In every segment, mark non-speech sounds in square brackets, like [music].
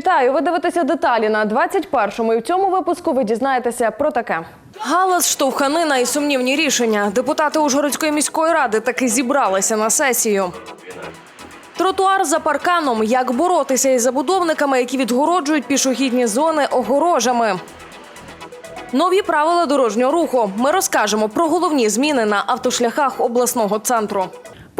Вітаю! Ви дивитеся деталі на 21-му. І в цьому випуску ви дізнаєтеся про таке. Галас, штовханина і сумнівні рішення. Депутати Ужгородської міської ради таки зібралися на сесію. Тротуар за парканом. Як боротися із забудовниками, які відгороджують пішохідні зони огорожами. Нові правила дорожнього руху. Ми розкажемо про головні зміни на автошляхах обласного центру.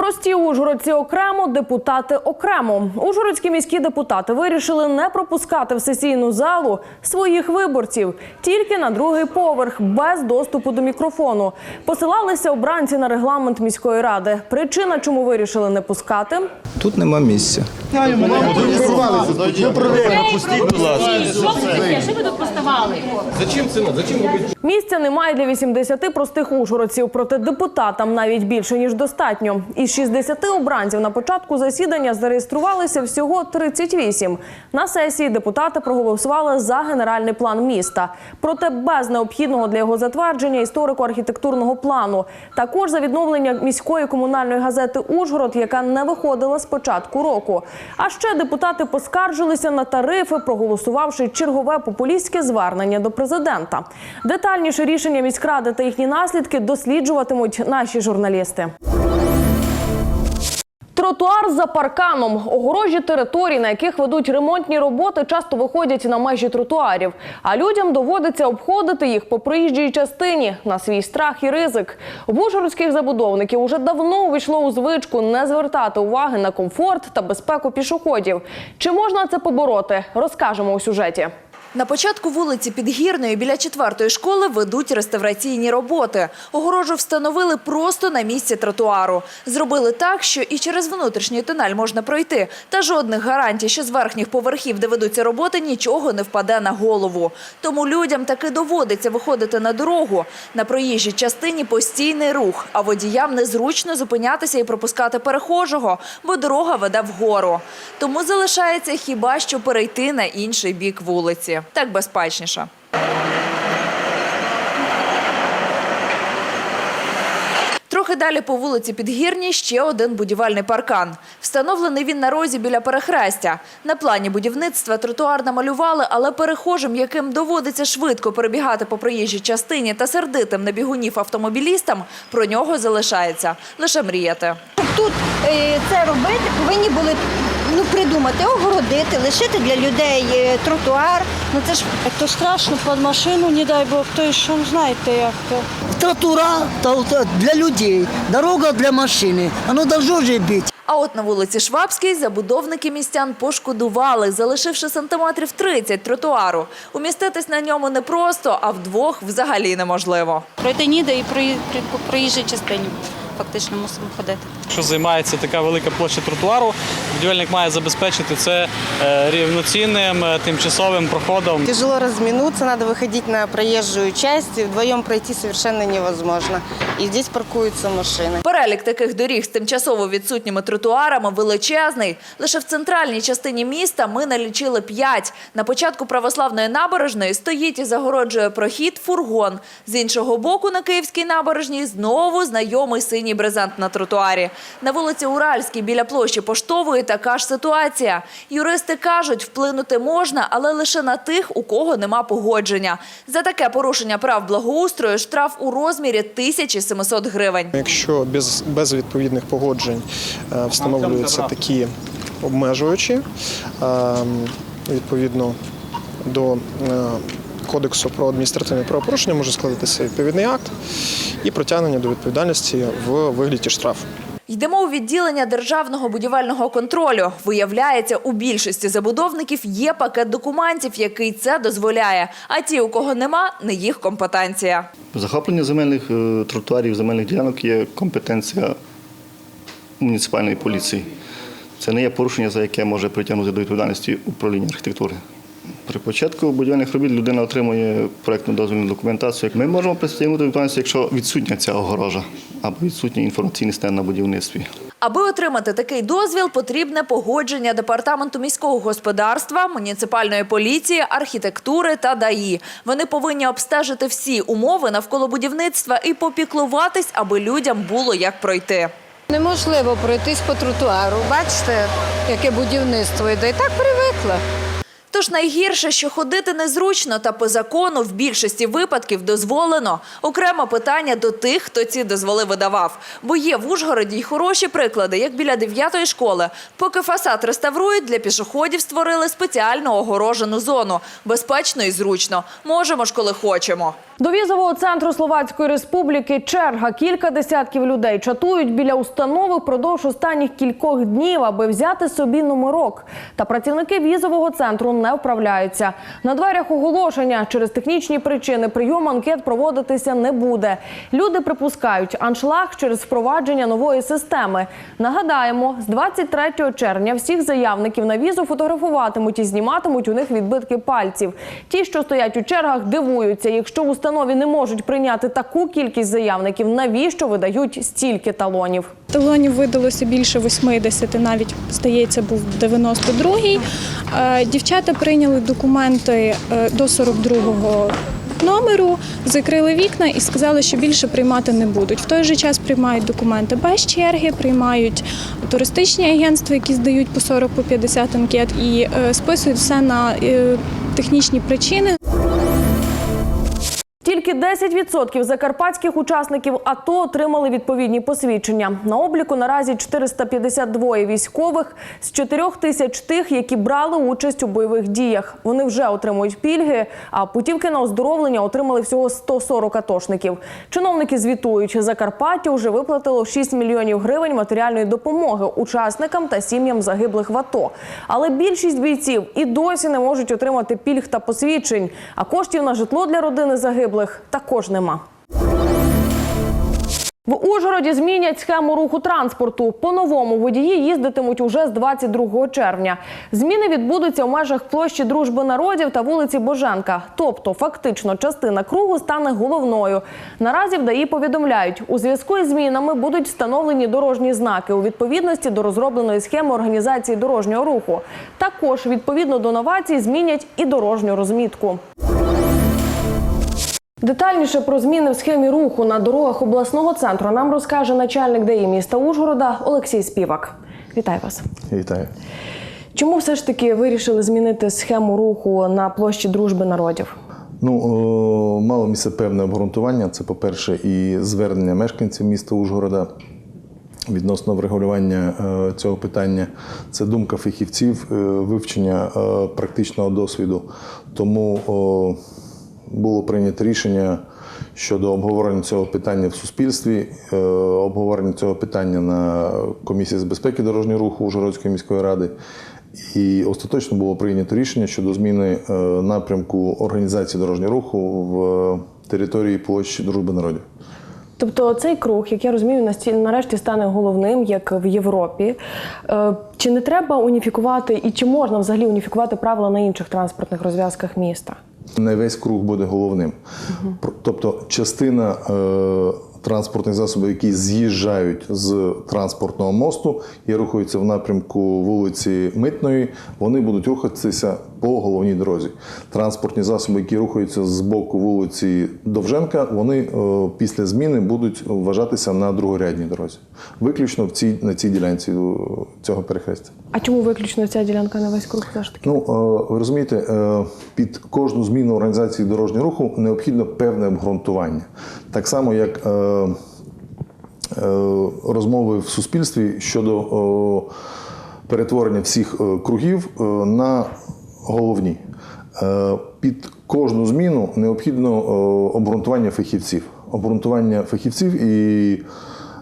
Прості ужгородці окремо, депутати окремо. Ужгородські міські депутати вирішили не пропускати в сесійну залу своїх виборців тільки на другий поверх, без доступу до мікрофону. Посилалися обранці на регламент міської ради. Причина, чому вирішили не пускати, Тут нема місця. Що ви тут поставали? Місця немає для 80 простих ужгородців, проте депутатам навіть більше ніж достатньо. Із 60 обранців на початку засідання зареєструвалися всього 38. На сесії депутати проголосували за генеральний план міста, проте без необхідного для його затвердження історико-архітектурного плану. Також за відновлення міської комунальної газети Ужгород, яка не виходила з початку року. А ще депутати поскаржилися на тарифи, проголосувавши чергове популістське звернення до президента. Детальніше рішення міськради та їхні наслідки досліджуватимуть наші журналісти. Тротуар за парканом. Огорожі територій, на яких ведуть ремонтні роботи, часто виходять на межі тротуарів. А людям доводиться обходити їх по проїжджій частині на свій страх і ризик. В ужгородських забудовників уже давно увійшло у звичку не звертати уваги на комфорт та безпеку пішоходів. Чи можна це побороти? Розкажемо у сюжеті. На початку вулиці Підгірної біля четвертої школи ведуть реставраційні роботи. Огорожу встановили просто на місці тротуару. Зробили так, що і через внутрішній тунель можна пройти. Та жодних гарантій, що з верхніх поверхів, де ведуться роботи, нічого не впаде на голову. Тому людям таки доводиться виходити на дорогу. На проїжджій частині постійний рух, а водіям незручно зупинятися і пропускати перехожого, бо дорога веде вгору. Тому залишається хіба що перейти на інший бік вулиці. Так безпечніше. Трохи далі по вулиці Підгірній ще один будівельний паркан. Встановлений він на розі біля перехрестя. На плані будівництва тротуар намалювали, але перехожим, яким доводиться швидко перебігати по проїжджій частині та сердитим на бігунів автомобілістам, про нього залишається лише мріяти. Тут е, це робити повинні були ну, придумати, огородити, лишити для людей е, тротуар. Ну це ж То страшно під машину, не дай Бог, то що знаєте, як то. Тротура та- та для людей, дорога для машини. Оно должно вже бути. А от на вулиці Швабській забудовники містян пошкодували, залишивши сантиметрів 30 тротуару. Уміститись на ньому не просто, а вдвох взагалі неможливо. Пройти ніде і при, при проїжджій частині фактично мусимо ходити. Якщо займається така велика площа тротуару, будівельник має забезпечити це е, рівноцінним е, тимчасовим проходом. Тяжело разминуться, надо выходить на проезжую часть, вдвоем пройти совершенно невозможно. И здесь паркуются машины. Перелік таких доріг з тимчасово відсутніми тротуарами величезний. Лише в центральній частині міста ми налічили п'ять. На початку православної набережної стоїть і загороджує прохід фургон. З іншого боку на Київській набережній знову знайомий синій брезент на тротуарі. На вулиці Уральській біля площі Поштової така ж ситуація. Юристи кажуть, вплинути можна, але лише на тих, у кого нема погодження. За таке порушення прав благоустрою штраф у розмірі 1700 гривень. Якщо без, без відповідних погоджень е, встановлюються такі обмежуючі, е, відповідно до е, Кодексу про адміністративне правопорушення може складатися відповідний акт і притягнення до відповідальності в вигляді штрафу. Йдемо у відділення державного будівельного контролю. Виявляється, у більшості забудовників є пакет документів, який це дозволяє. А ті, у кого нема, не їх компетенція. Захоплення земельних е, тротуарів, земельних ділянок є компетенція муніципальної поліції. Це не є порушення, за яке може притягнути до відповідальності управління архітектури. При початку будівельних робіт людина отримує проєктну дозвільну документацію. Ми можемо притягнути до якщо відсутня ця огорожа або відсутній інформаційний стенд на будівництві. Аби отримати такий дозвіл, потрібне погодження департаменту міського господарства, муніципальної поліції, архітектури та ДАІ. Вони повинні обстежити всі умови навколо будівництва і попіклуватись, аби людям було як пройти. Неможливо пройтись по тротуару. Бачите, яке будівництво йде. І так привикла. Тож найгірше, що ходити незручно та по закону в більшості випадків дозволено. Окремо питання до тих, хто ці дозволи видавав. Бо є в Ужгороді й хороші приклади, як біля 9-ї школи. Поки фасад реставрують, для пішоходів створили спеціальну огорожену зону. Безпечно і зручно. Можемо ж, коли хочемо. До візового центру Словацької Республіки черга. Кілька десятків людей чатують біля установи впродовж останніх кількох днів, аби взяти собі номерок. Та працівники візового центру не вправляються. На дверях оголошення через технічні причини прийом анкет проводитися не буде. Люди припускають аншлаг через впровадження нової системи. Нагадаємо, з 23 червня всіх заявників на візу фотографуватимуть і зніматимуть у них відбитки пальців. Ті, що стоять у чергах, дивуються, якщо в установі не можуть прийняти таку кількість заявників, навіщо видають стільки талонів. Талонів видалося більше 80, навіть здається, був 92-й. Е, Дівчата прийняли документи е, до 42-го номеру, закрили вікна і сказали, що більше приймати не будуть. В той же час приймають документи без черги, приймають туристичні агентства, які здають по 40 по 50 анкет, і е, списують все на технічні причини. Тільки 10% закарпатських учасників АТО отримали відповідні посвідчення. На обліку наразі 452 військових з 4 тисяч тих, які брали участь у бойових діях. Вони вже отримують пільги, а путівки на оздоровлення отримали всього 140 атошників. Чиновники звітують, Закарпаття вже виплатило 6 мільйонів гривень матеріальної допомоги учасникам та сім'ям загиблих в АТО. Але більшість бійців і досі не можуть отримати пільг та посвідчень, а коштів на житло для родини загиблих також нема. В Ужгороді змінять схему руху транспорту. По-новому водії їздитимуть уже з 22 червня. Зміни відбудуться в межах площі Дружби народів та вулиці Боженка. Тобто, фактично, частина кругу стане головною. Наразі в ДАІ повідомляють, у зв'язку із змінами будуть встановлені дорожні знаки у відповідності до розробленої схеми організації дорожнього руху. Також відповідно до новацій змінять і дорожню розмітку. Детальніше про зміни в схемі руху на дорогах обласного центру нам розкаже начальник ДАІ міста Ужгорода Олексій Співак. Вітаю вас. Вітаю. Чому все ж таки вирішили змінити схему руху на площі Дружби народів? Ну, мало місце певне обґрунтування. Це, по-перше, і звернення мешканців міста Ужгорода відносно врегулювання е, цього питання. Це думка фахівців, е, вивчення е, практичного досвіду. Тому було прийнято рішення щодо обговорення цього питання в суспільстві, е, обговорення цього питання на комісії з безпеки дорожнього руху Ужгородської міської ради. І остаточно було прийнято рішення щодо зміни е, напрямку організації дорожнього руху в території площі Дружби народів. Тобто цей круг, як я розумію, нарешті стане головним, як в Європі. Е, Чи не треба уніфікувати і чи можна взагалі уніфікувати правила на інших транспортних розв'язках міста? Не весь круг буде головним. Про- Тобто, частина е, транспортних засобів, які з'їжджають з транспортного мосту і рухаються в напрямку вулиці Митної, вони будуть рухатися по головній дорозі. Транспортні засоби, які рухаються з боку вулиці Довженка, вони е, після зміни будуть вважатися на другорядній дорозі. Виключно в цій, на цій ділянці е, цього перехрестя. А чому виключно ця ділянка на весь круг все ж таки? Ну, е, ви розумієте, під кожну зміну організації дорожнього руху необхідно певне обґрунтування. Так само, як розмови в суспільстві щодо перетворення всіх кругів на головні. Е, Під кожну зміну необхідно е, обґрунтування фахівців. Обґрунтування фахівців і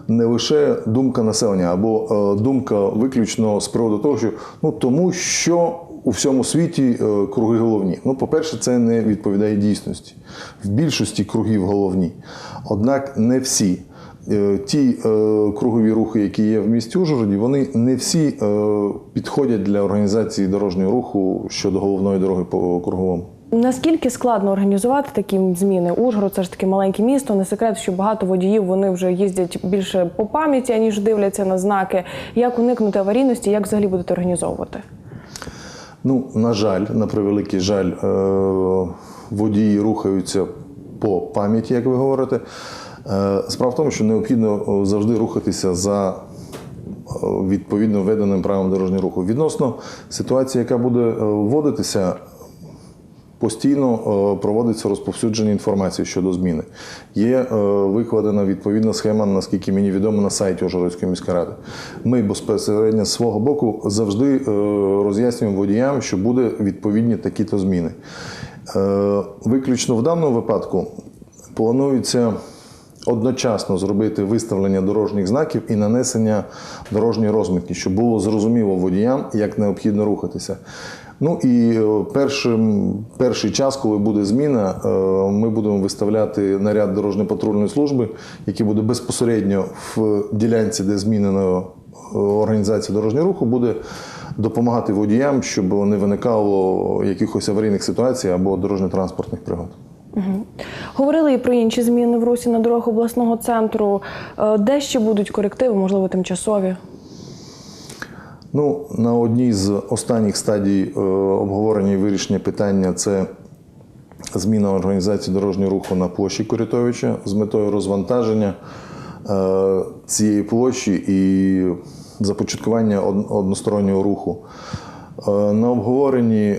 не лише думка населення, або е, думка виключно з приводу того, що ну тому що у всьому світі круги головні. Ну, по-перше, це не відповідає дійсності. В більшості кругів головні. Однак не всі. Е, Ті е, кругові рухи, які є в місті Ужгороді, вони не всі е, підходять для організації дорожнього руху щодо головної дороги по круговому. Наскільки складно організувати такі зміни? Ужгород це ж таки маленьке місто. Не секрет, що багато водіїв вони вже їздять більше по пам'яті, ніж дивляться на знаки. Як уникнути аварійності? Як взагалі будете організовувати? Ну, на жаль, на превеликий жаль, водії рухаються по пам'яті, як ви говорите. Е, Справа в тому, що необхідно е, завжди рухатися за відповідно введеним правилам дорожнього руху. Відносно ситуації, яка буде е, вводитися, постійно е, проводиться розповсюдження інформації щодо зміни. Є е, викладена відповідна схема, наскільки мені відомо, на сайті Ужгородської міської ради. Ми безпосередньо з свого боку завжди е, роз'яснюємо водіям, що буде відповідні такі-то зміни. Е, Виключно в даному випадку планується одночасно зробити виставлення дорожніх знаків і нанесення дорожньої розмітки, щоб було зрозуміло водіям, як необхідно рухатися. Ну і е, першим, перший час, коли буде зміна, е, ми будемо виставляти наряд дорожньо-патрульної служби, який буде безпосередньо в ділянці, де змінено е, організація дорожнього руху, буде допомагати водіям, щоб не виникало якихось аварійних ситуацій або дорожньо-транспортних пригод. Говорили і про інші зміни в русі на дорогах обласного центру. Е, Де ще будуть корективи, можливо, тимчасові? Ну, на одній з останніх стадій е, обговорення і вирішення питання це зміна організації дорожнього руху на площі Корятовича з метою розвантаження е, цієї площі і започаткування од- одностороннього руху. На обговоренні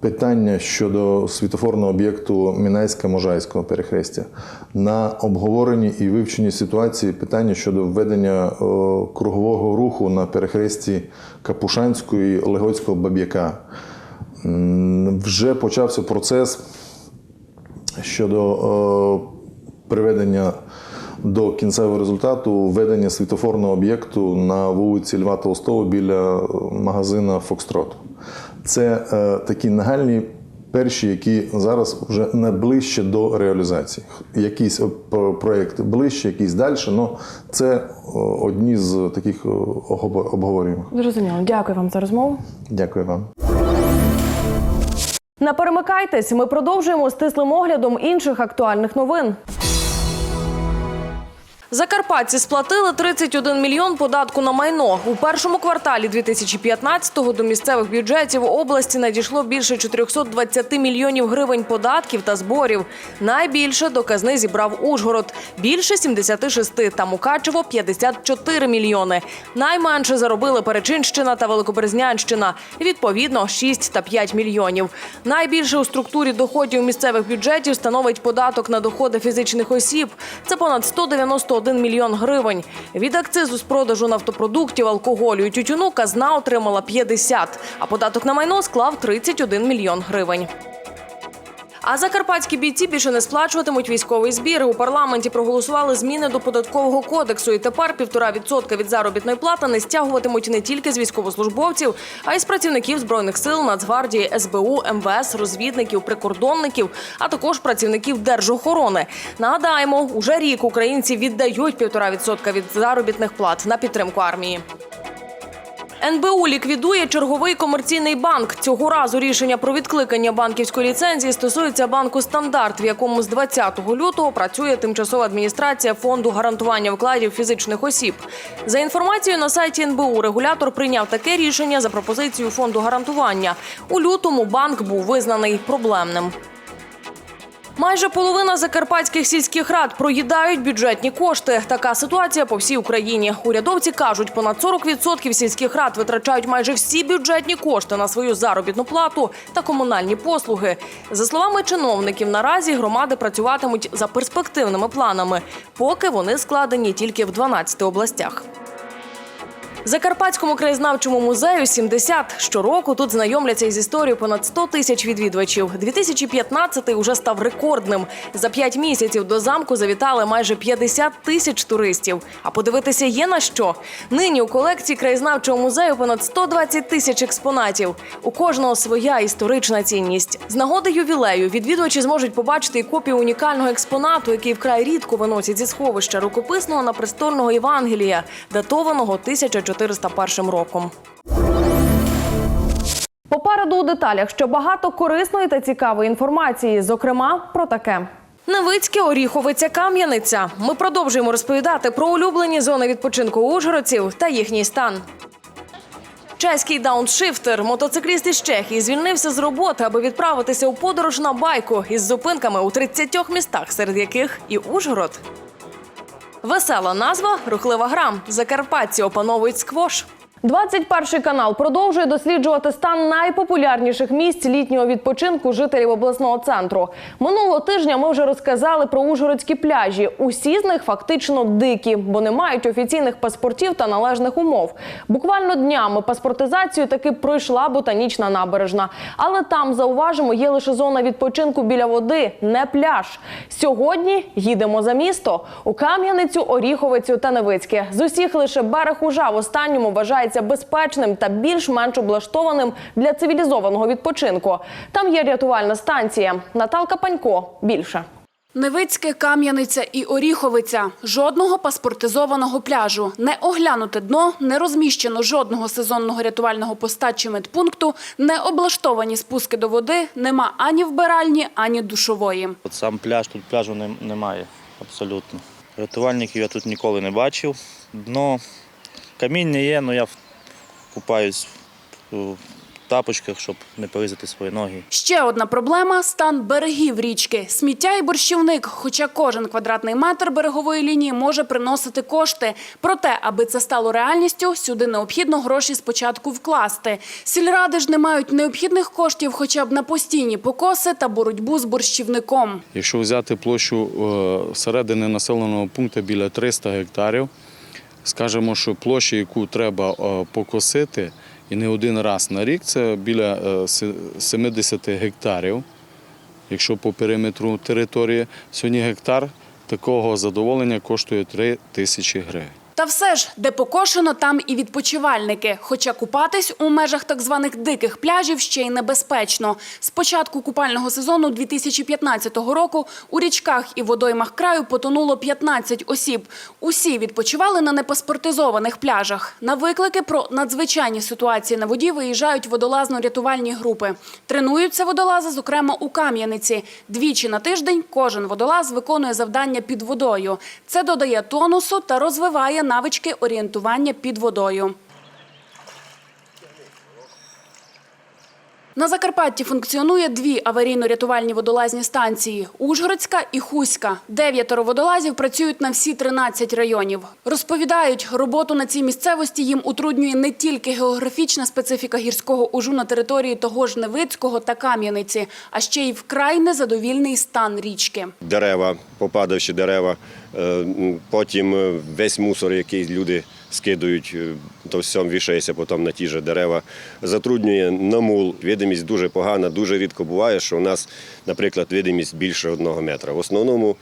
питання щодо світофорного об'єкту Мінайська-Можайського перехрестя. На обговоренні і вивченні ситуації питання щодо введення е, кругового руху на перехресті Капушанського і Легоцького Баб'яка. Вже почався процес щодо е, приведення до кінцевого результату введення світофорного об'єкту на вулиці Льва Толстого біля е, магазина Фокстрот. Це е, такі нагальні перші, які зараз вже найближче до реалізації. Якийсь е, про- проєкт ближче, якийсь далі, але це е, одні з таких е, обговорюємо. Зрозуміло. Дякую вам за розмову. Дякую вам. Не перемикайтесь. Ми продовжуємо стислим оглядом інших актуальних новин. Закарпатці сплатили 31 мільйон податку на майно. У першому кварталі 2015-го до місцевих бюджетів області надійшло більше 420 мільйонів гривень податків та зборів. Найбільше до казни зібрав Ужгород – більше 76, та Мукачево – 54 мільйони. Найменше заробили Перечинщина та Великоберезнянщина – відповідно 6 та 5 мільйонів. Найбільше у структурі доходів місцевих бюджетів становить податок на доходи фізичних осіб. Це понад 191 мільйон гривень. Від акцизу з продажу нафтопродуктів, алкоголю і тютюну казна отримала 50, а податок на майно склав 31 мільйон гривень. А закарпатські бійці більше не сплачуватимуть військовий збір. У парламенті проголосували зміни до податкового кодексу. І тепер півтора відсотка від заробітної плати не стягуватимуть не тільки з військовослужбовців, а й з працівників збройних сил, Нацгвардії, СБУ, МВС, розвідників, прикордонників, а також працівників держохорони. Нагадаємо, уже рік українці віддають півтора відсотка від заробітних плат на підтримку армії. НБУ ліквідує черговий комерційний банк. Цього разу рішення про відкликання банківської ліцензії стосується банку Стандарт, в якому з 20 лютого працює тимчасова адміністрація фонду гарантування вкладів фізичних осіб. За інформацією на сайті НБУ, регулятор прийняв таке рішення за пропозицією фонду гарантування. У лютому банк був визнаний проблемним. Майже половина закарпатських сільських рад проїдають бюджетні кошти. Така ситуація по всій Україні. Урядовці кажуть, понад 40% сільських рад витрачають майже всі бюджетні кошти на свою заробітну плату та комунальні послуги. За словами чиновників, наразі громади працюватимуть за перспективними планами, поки вони складені тільки в 12 областях. Закарпатському краєзнавчому музею 70. Щороку тут знайомляться із історією понад 100 тисяч відвідувачів. 2015-й уже став рекордним. За п'ять місяців до замку завітали майже 50 тисяч туристів. А подивитися є на що. Нині у колекції краєзнавчого музею понад 120 тисяч експонатів. У кожного своя історична цінність. З нагоди ювілею відвідувачі зможуть побачити і копію унікального експонату, який вкрай рідко виносять зі сховища рукописного на престольного Євангелія, датованого 1401 роком. Попереду у деталях ще багато корисної та цікавої інформації, зокрема про таке. Невицьке, Оріховиця, Кам'яниця. Ми продовжуємо розповідати про улюблені зони відпочинку ужгородців та їхній стан. Чеський дауншифтер, мотоцикліст із Чехії, звільнився з роботи, аби відправитися у подорож на байку із зупинками у 30 містах, серед яких і Ужгород. Весела назва, рухлива гра. Закарпатці опановують сквош. 21 канал продовжує досліджувати стан найпопулярніших місць літнього відпочинку жителів обласного центру. Минулого тижня ми вже розказали про ужгородські пляжі. Усі з них фактично дикі, бо не мають офіційних паспортів та належних умов. Буквально днями паспортизацію таки пройшла ботанічна набережна. Але там зауважимо, є лише зона відпочинку біля води, не пляж. Сьогодні їдемо за місто у Кам'яницю, Оріховицю та Невицьке. З усіх лише берег Ужа в останньому вважається безпечним та більш-менш облаштованим для цивілізованого відпочинку. Там є рятувальна станція. Наталка Панько більше. Невицьке, Кам'яниця і Оріховиця. Жодного паспортизованого пляжу. Не оглянуте дно, не розміщено жодного сезонного рятувального поста чи медпункту, не облаштовані спуски до води, нема ані вбиральні, ані душової. От сам пляж, тут пляжу немає абсолютно. Рятувальників я тут ніколи не бачив. Дно каміння є, але я в- купаюсь в тапочках, щоб не порізати свої ноги. Ще одна проблема – стан берегів річки. Сміття і борщівник, хоча кожен квадратний метр берегової лінії може приносити кошти. Проте, аби це стало реальністю, сюди необхідно гроші спочатку вкласти. Сільради ж не мають необхідних коштів хоча б на постійні покоси та боротьбу з борщівником. Якщо взяти площу е, середини населеного пункту біля 300 гектарів, скажемо, що площа, яку треба е, покосити, і не один раз на рік, це біля е, 70 гектарів. Якщо по периметру території, сьогодні гектар такого задоволення коштує 3 тисячі гривень. Та все ж, де покошено, там і відпочивальники. Хоча купатись у межах так званих диких пляжів ще й небезпечно. З початку купального сезону 2015 року у річках і водоймах краю потонуло 15 осіб. Усі відпочивали на непаспортизованих пляжах. На виклики про надзвичайні ситуації на воді виїжджають водолазно-рятувальні групи. Тренуються водолази, зокрема, у Кам'яниці. Двічі на тиждень кожен водолаз виконує завдання під водою. Це додає тонусу та розвиває навички орієнтування під водою. На Закарпатті функціонує дві аварійно-рятувальні водолазні станції – Ужгородська і Хуська. Дев'ятеро водолазів працюють на всі 13 районів. Розповідають, роботу на цій місцевості їм утруднює не тільки географічна специфіка гірського ужу на території того ж Невицького та Кам'яниці, а ще й вкрай незадовільний стан річки. дерева, попадавші дерева, потім е, весь мусор, який люди скидують, е, то все вішається потім на ті ж дерева. Затруднює намул, видимість дуже погана, дуже рідко буває, що у нас, наприклад, видимість більше одного метра. В основному,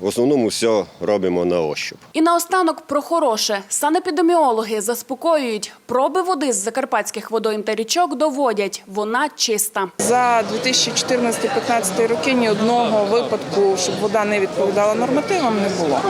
в основному все робимо на ощуп. І наостанок про хороше. Санепідеміологи заспокоюють, проби води з закарпатських водойм та річок доводять – вона чиста. За 2014-2015 роки ні одного випадку, щоб вода не відповідала нормативам, не було.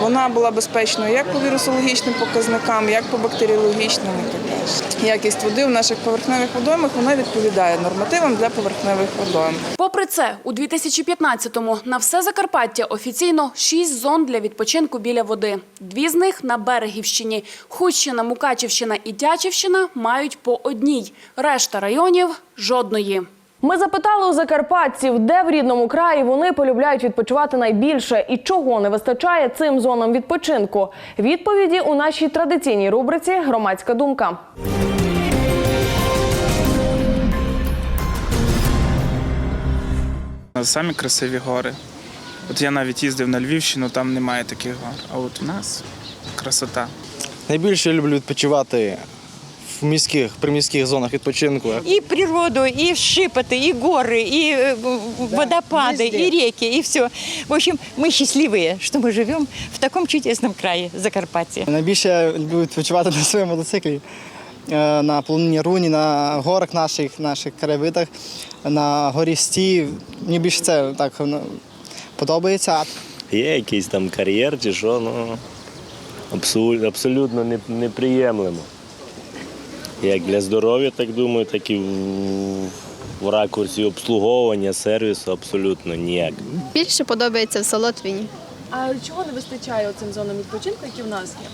Вона була безпечною як по вірусологічним показникам, як по бактеріологічним і так далі. Якість води в наших поверхневих водоймах вона відповідає нормативам для поверхневих водойм. Попри це, у 2015-му на все Закарпаття офіційно шість зон для відпочинку біля води. Дві з них на Берегівщині. Хущина, Мукачівщина і Тячівщина мають по одній. Решта районів – жодної. Ми запитали у закарпатців, де в рідному краї вони полюбляють відпочивати найбільше і чого не вистачає цим зонам відпочинку. Відповіді у нашій традиційній рубриці Громадська думка. Самі красиві гори. От я навіть їздив на Львівщину, там немає таких гор. А от у нас красота. Найбільше я люблю відпочивати в міських, приміських зонах відпочинку. И природу, и шипоты, и горы, и э, водопады, и реки, и все. В общем, мы счастливые, что мы живем в таком чудесном крае Закарпатье. Найбільше я люблю відпочивати на своєму мотоциклі. е, На полонині руні, на горах наших, наших краєвидах, на горі Сті. Мені більше це так ну, подобається. Є якийсь там кар'єр чи що, ну абсолютно, неприємлемо. Як для здоров'я, так думаю, так і в, в ракурсі обслуговування сервісу абсолютно ніяк. Більше подобається в Солотвіні. А чого не вистачає цим зонам відпочинку, які в нас є?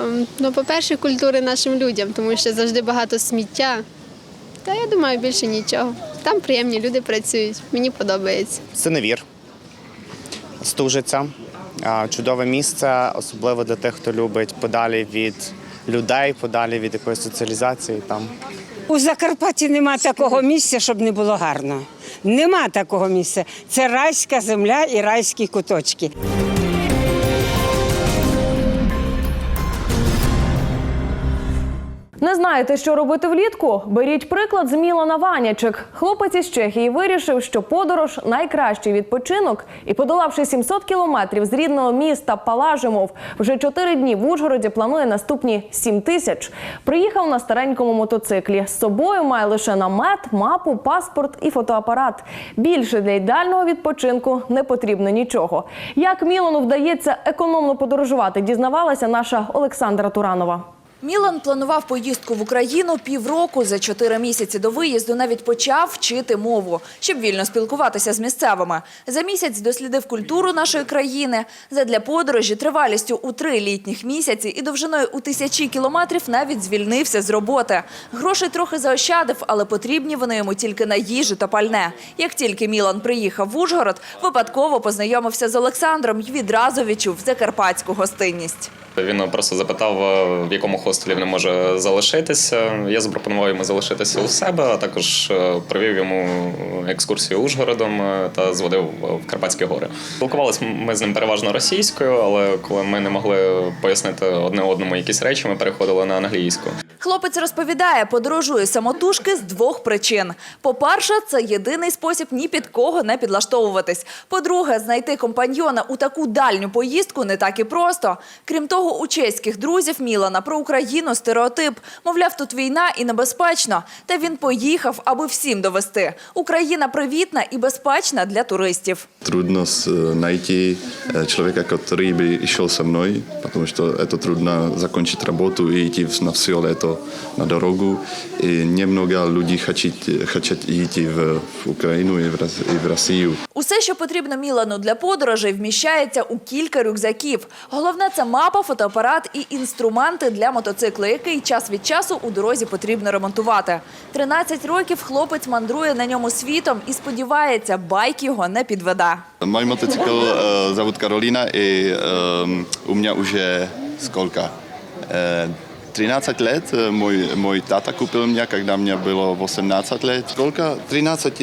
Ем, Ну, по-перше, культури нашим людям, тому що завжди багато сміття. Та я думаю, більше нічого. Там приємні люди працюють. Мені подобається. Синевір, Стужиця, Чудове місце, особливо для тих, хто любить подалі від людей, подалі від якоїсь соціалізації там. У Закарпатті нема такого місця, щоб не було гарно. Нема такого місця. Це райська земля і райські куточки. Не знаєте, що робити влітку? Беріть приклад з Мілана Ванячик. Хлопець із Чехії вирішив, що подорож найкращий відпочинок, і подолавши 700 кілометрів з рідного міста Палажимов, вже 4 дні в Ужгороді планує наступні 7 тисяч. Приїхав на старенькому мотоциклі. З собою має лише намет, мапу, паспорт і фотоапарат. Більше для ідеального відпочинку не потрібно нічого. Як Мілану вдається економно подорожувати, дізнавалася наша Олександра Туранова. Мілан планував поїздку в Україну півроку. За чотири місяці до виїзду навіть почав вчити мову, щоб вільно спілкуватися з місцевими. За місяць дослідив культуру нашої країни. Задля подорожі тривалістю у три літніх місяці і довжиною у тисячі кілометрів навіть звільнився з роботи. Грошей трохи заощадив, але потрібні вони йому тільки на їжу та пальне. Як тільки Мілан приїхав в Ужгород, випадково познайомився з Олександром і відразу відчув закарпатську гостинність. Він просто запитав, в якому хостелі він може залишитися. Я запропонував йому залишитися у себе, а також е, провів йому екскурсію Ужгородом е, та зводив в Карпатські гори. Спілкувалися ми з ним переважно російською, але коли ми не могли пояснити одне одному якісь речі, ми переходили на англійську. Хлопець розповідає, подорожує самотужки з двох причин. По-перше, це єдиний спосіб ні під кого не підлаштовуватись. По-друге, знайти компаньйона у таку дальню поїздку не так і просто. Крім того, у чеських друзів Мілана про Україну стереотип. Мовляв, тут війна і небезпечно. Та він поїхав, аби всім довести. Україна привітна і безпечна для туристів. Трудность э, найти э, человека, который бы шел со мной, потому что это трудно закончить работу и идти в- на все лето на дорогу. И немного людей хотят, хотят идти в, в Украину и в, Рос- и в Россию. Усе, що потрібно Мілану для подорожей, вміщається у кілька рюкзаків. Головне це мапа, фотоапарат і інструменти для мотоцикла, який час від часу у дорозі потрібно ремонтувати. 13 років хлопець мандрує на ньому світом і сподівається, байк його не підведе. Мой мотоцикл э, зовут Каролина, и эм, у меня уже сколько? Э, 13 лет. Э, Мой, мой тата купил меня, когда мне было 18 лет. Сколько? 13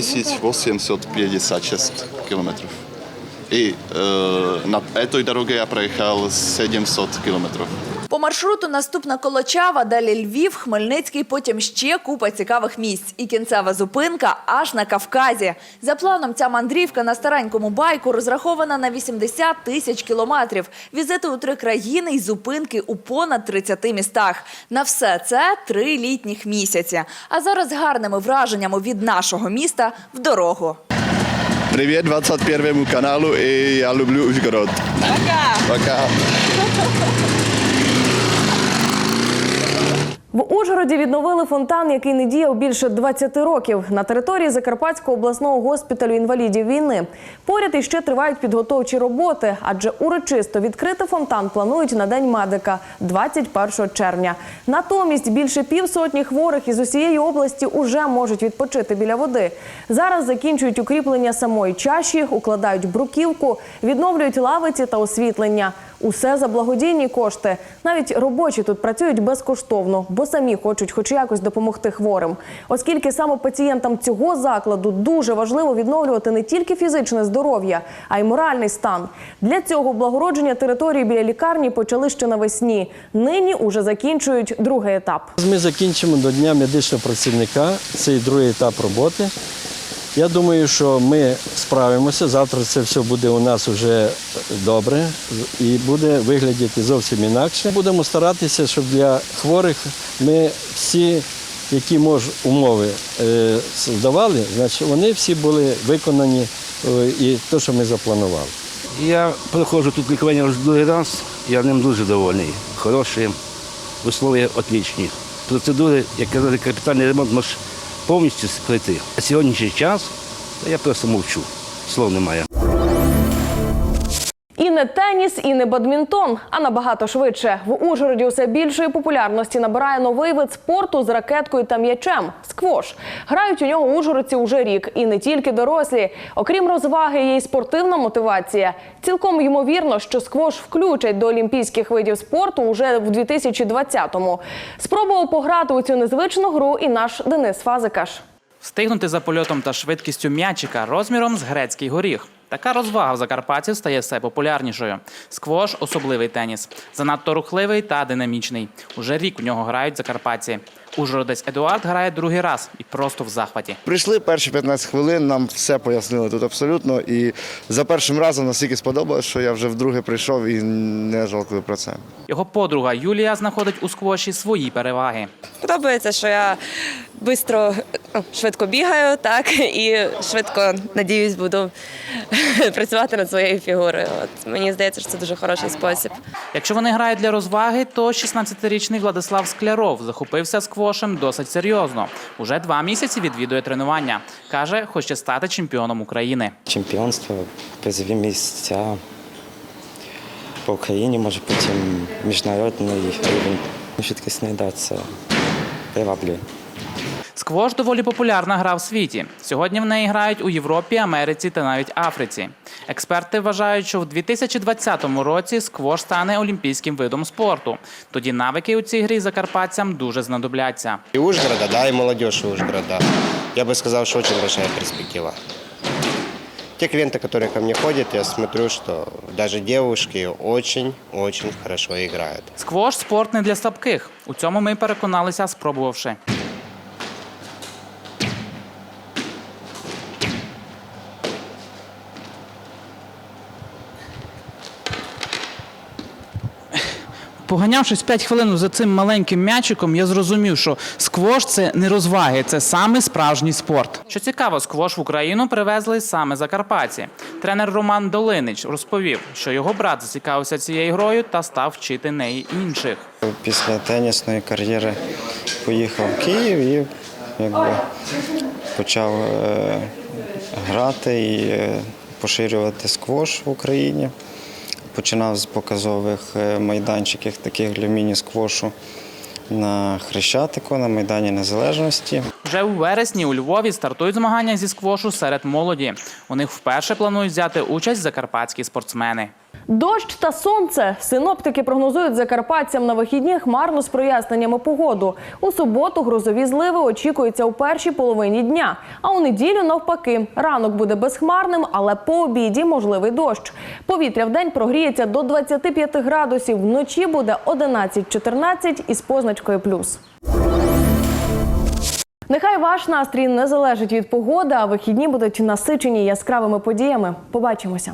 856 километров. И э, на этой дороге я проехал 700 километров. По маршруту наступна Колочава, далі Львів, Хмельницький, потім ще купа цікавих місць. І кінцева зупинка аж на Кавказі. За планом, ця мандрівка на старенькому байку розрахована на 80 тисяч кілометрів. Візити у три країни і зупинки у понад 30 містах. На все це три літніх місяці. А зараз гарними враженнями від нашого міста в дорогу. Привет 21 каналу, и я люблю Ужгород. Пока! Пока! В Ужгороді відновили фонтан, який не діяв більше 20 років на території Закарпатського обласного госпіталю інвалідів війни. Поряд іще тривають підготовчі роботи, адже урочисто відкрити фонтан планують на день медика 21 червня. Натомість більше півсотні хворих із усієї області уже можуть відпочити біля води. Зараз закінчують укріплення самої чаші, укладають бруківку, відновлюють лавиці та освітлення. Усе за благодійні кошти. Навіть робочі тут працюють безкоштовно, бо самі хочуть хоч якось допомогти хворим. Оскільки саме пацієнтам цього закладу дуже важливо відновлювати не тільки фізичне здоров'я, а й моральний стан. Для цього благородження території біля лікарні почали ще навесні. Нині уже закінчують другий етап. Ми закінчимо до Дня медичного працівника. Це другий етап роботи. Я думаю, що ми справимося. Завтра це все буде у нас вже добре і буде виглядати зовсім інакше. Будемо старатися, щоб для хворих ми всі, які мож умови е, здавали, значить вони всі були виконані е, і те, що ми запланували. Я проходжу тут лікування вже другий раз, я ним дуже довольний. Хороші, условия отличні. Процедури, як казали, капітальний ремонт може повністю сплити. На сьогоднішній час я просто мовчу, слов немає. Не теніс, і не бадмінтон, а набагато швидше. В Ужгороді усе більшої популярності набирає новий вид спорту з ракеткою та м'ячем сквош. Грають у нього ужгородці уже рік, і не тільки дорослі. Окрім розваги, є й спортивна мотивація. Цілком ймовірно, що сквош включать до олімпійських видів спорту уже в 2020-му. Спробував пограти у цю незвичну гру і наш Денис Фазикаш. Встигнути за польотом та швидкістю м'ячика розміром з грецький горіх. Така розвага в закарпатців стає все популярнішою. Сквош особливий теніс, занадто рухливий та динамічний. Уже рік у нього грають закарпатці. Ужгородець Едуард грає другий раз і просто в захваті. Прийшли перші 15 хвилин, нам все пояснили тут абсолютно. І за першим разом настільки сподобалось, що я вже вдруге прийшов і не жалкую про це. Його подруга Юлія знаходить у сквоші свої переваги. Подобається, що я швидко, швидко бігаю, так і швидко надіюсь, буду [laughs] працювати над своєю фігурою. От мені здається, що це дуже хороший спосіб. Якщо вони грають для розваги, то 16-річний Владислав Скляров захопився сквошем досить серйозно. Уже два місяці відвідує тренування. Каже, хоче стати чемпіоном України. Чемпіонство, призові місця по Україні, може потім міжнародний рівень. Швидкісний да, це приваблює. Сквош доволі популярна гра в світі. Сьогодні в неї грають у Європі, Америці та навіть Африці. Експерти вважають, що в 2020 році сквош стане олімпійським видом спорту. Тоді навики у цій грі закарпатцям дуже знадобляться. И Ужгорода, да, и молодежь Ужгорода. Я бы сказал, что очень большая перспектива. Те клиенты, которые ко мне ходят, я смотрю, что даже девушки очень-очень хорошо играют. Сквош спорт не для слабких. У цьому ми переконалися, спробувавши. Поганявшись 5 хвилин за цим маленьким м'ячиком, я зрозумів, що сквош це не розваги, це саме справжній спорт. Що цікаво, сквош в Україну привезли саме закарпатці. Тренер Роман Долинич розповів, що його брат зацікавився цією грою та став вчити неї інших. Після тенісної кар'єри поїхав в Київ і якби, почав е, грати і е, поширювати сквош в Україні. Починав з показових е, майданчиків, таких для міні-сквошу на Хрещатику, на Майдані Незалежності. Вже у вересні у Львові стартують змагання зі сквошу серед молоді. У них вперше планують взяти участь закарпатські спортсмени. Дощ та сонце. Синоптики прогнозують закарпатцям на вихідні хмарно з проясненнями погоду. У суботу грозові зливи очікуються у першій половині дня. А у неділю навпаки. Ранок буде безхмарним, але по обіді можливий дощ. Повітря в день прогріється до 25 градусів. Вночі буде 11-14 із позначкою плюс. Нехай ваш настрій не залежить від погоди, а вихідні будуть насичені яскравими подіями. Побачимося.